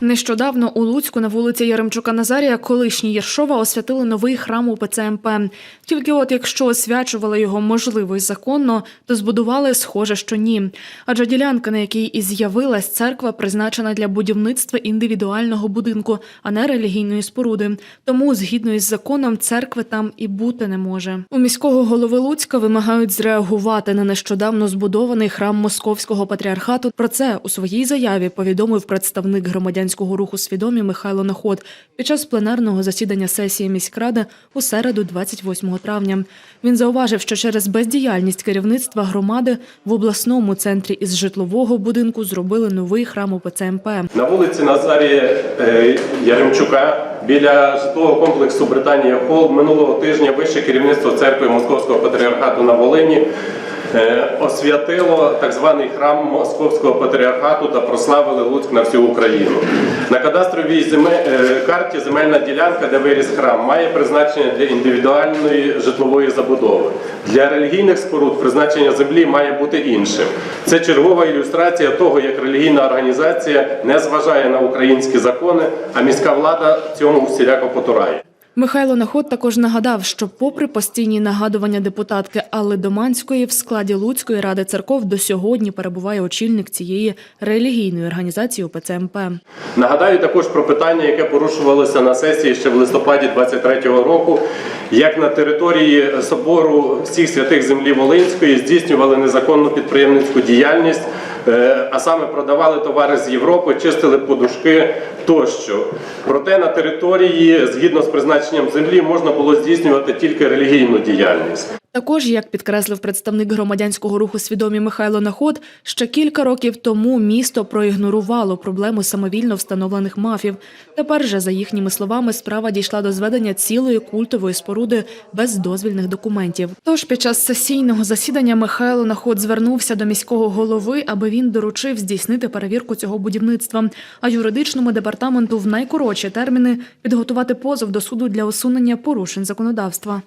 Нещодавно у Луцьку на вулиці Яремчука Назарія, колишній Єршова, освятили новий храм УПЦ МП. Тільки от якщо освячували його можливо й законно, то збудували схоже, що ні. Адже ділянка, на якій і з'явилась церква, призначена для будівництва індивідуального будинку, а не релігійної споруди. Тому, згідно із законом, церкви там і бути не може. У міського голови Луцька вимагають зреагувати на нещодавно збудований храм Московського патріархату. Про це у своїй заяві повідомив представник громадянського руху свідомі Михайло Наход під час пленарного засідання сесії міськради у середу, 28 травня. Він зауважив, що через бездіяльність керівництва громади в обласному центрі із житлового будинку зробили новий храм УПЦ МП. На вулиці Назарія е, Яремчука біля житлового комплексу Британія Холл минулого тижня вище керівництво церкви Московського патріархату на Волині освятило так званий храм Московського патріархату та прославили Луцьк на всю Україну. На кадастровій е, карті земельна ділянка, де виріс храм, має призначення для індивідуальної житлової забудови. Для релігійних споруд призначення землі має бути іншим. Це чергова ілюстрація того, як релігійна організація не зважає на українські закони, а міська влада цьому всіляко потурає. Михайло Наход також нагадав, що, попри постійні нагадування депутатки Алли Доманської, в складі Луцької ради церков до сьогодні перебуває очільник цієї релігійної організації УПЦМП. Нагадаю також про питання, яке порушувалося на сесії ще в листопаді 23-го року, як на території собору всіх святих землі Волинської здійснювали незаконну підприємницьку діяльність, а саме продавали товари з Європи, чистили подушки тощо. Проте на території, згідно з призначенням землі, можна було здійснювати тільки релігійну діяльність. Також, як підкреслив представник громадянського руху свідомі Михайло Наход, ще кілька років тому місто проігнорувало проблему самовільно встановлених мафів. Тепер же, за їхніми словами, справа дійшла до зведення цілої культової споруди без дозвільних документів. Тож під час сесійного засідання Михайло Наход звернувся до міського голови, аби він доручив здійснити перевірку цього будівництва, а юридичному департаменту в найкоротші терміни підготувати позов до суду для усунення порушень законодавства.